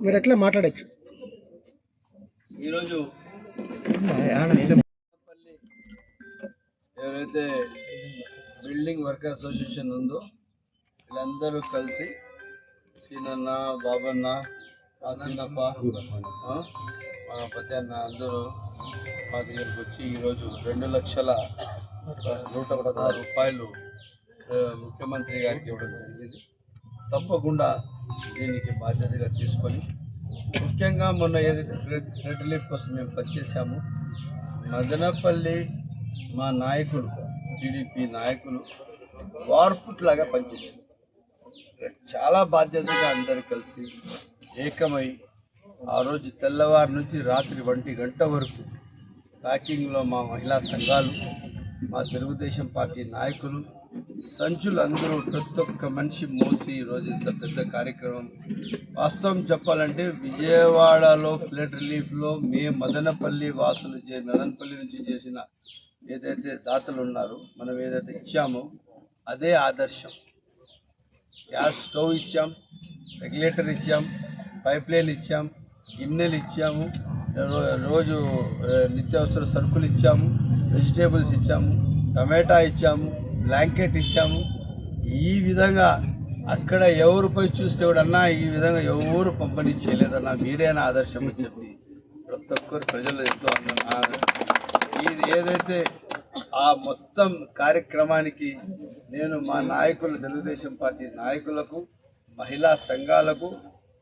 మీరు ఎట్లా మాట్లాడచ్చు? ఈరోజు ఎవరైతే బిల్డింగ్ వర్కర్ అసోసియేషన్ ఉందో వీళ్ళందరూ కలిసి సీనన్న బాబన్న ఆ చిన్నప్ప ఆ, మన పద్యాన్న అందరూ మా దగ్గరకు వచ్చి ఈరోజు రెండు లక్షల నూట పదహారు రూపాయలు ముఖ్యమంత్రి గారికి ఇవ్వడం జరిగింది. తప్పకుండా దీనికి బాధ్యతగా తీసుకొని ముఖ్యంగా మొన్న ఏదైతే ఫ్రెడ్ ఫ్లడ్ రిలీఫ్ కోసం మేము పనిచేసాము మదనపల్లి మా నాయకులు టీడీపీ నాయకులు వార్ఫుట్ లాగా పనిచేశారు. చాలా బాధ్యతగా అందరు కలిసి ఏకమై ఆ రోజు తెల్లవారి నుంచి రాత్రి ఒంటి గంట వరకు ప్యాకింగ్లో మా మహిళా సంఘాలు మా తెలుగుదేశం పార్టీ నాయకులు సంచులు అందరూ ప్రతి ఒక్క మనిషి మోసి ఈరోజు ఇంత పెద్ద కార్యక్రమం. వాస్తవం చెప్పాలంటే విజయవాడలో ఫ్లడ్ రిలీఫ్లో మే మదనపల్లి వాసులు చే మదనపల్లి నుంచి చేసిన ఏదైతే దాతలు ఉన్నారో మనం ఏదైతే ఇచ్చామో అదే ఆదర్శం. గ్యాస్ స్టవ్ ఇచ్చాం రెగ్యులేటర్ ఇచ్చాం పైప్ లైన్ ఇచ్చాం గిన్నెలు ఇచ్చాము రోజు నిత్యావసర సరుకులు ఇచ్చాము వెజిటేబుల్స్ ఇచ్చాము టమాటా ఇచ్చాము బ్లాంకెట్ ఇచ్చాము. ఈ విధంగా అక్కడ ఎవరు పోయి చూస్తే అన్నా ఈ విధంగా ఎవరు పంపిణీ చేయలేదన్నా మీరేనా ఆదర్శం అని చెప్పి ప్రతి ఒక్కరు ప్రజలు ఎంతో అన్నారు ఇది ఏదైతే ఆ మొత్తం కార్యక్రమానికి నేను మా నాయకులు తెలుగుదేశం పార్టీ నాయకులకు మహిళా సంఘాలకు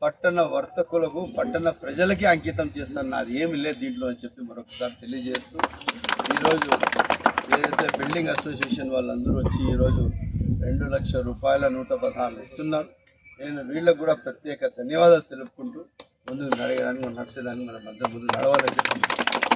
పట్టణ వర్తకులకు పట్టణ ప్రజలకి అంకితం చేస్తాను. నాది ఏమి లేదు దీంట్లో అని చెప్పి మరొకసారి తెలియజేస్తూ ఈరోజు ఏదైతే బిల్డింగ్ అసోసియేషన్ వాళ్ళందరూ వచ్చి ఈరోజు రెండు లక్షల రూపాయల నూట పదహారు ఇస్తున్నారు. నేను వీళ్ళకు కూడా ప్రత్యేక ధన్యవాదాలు తెలుపుకుంటూ ముందుకు నడగడానికి నడిచేదానికి మన మధ్య ముందు నడవాలని చెప్పి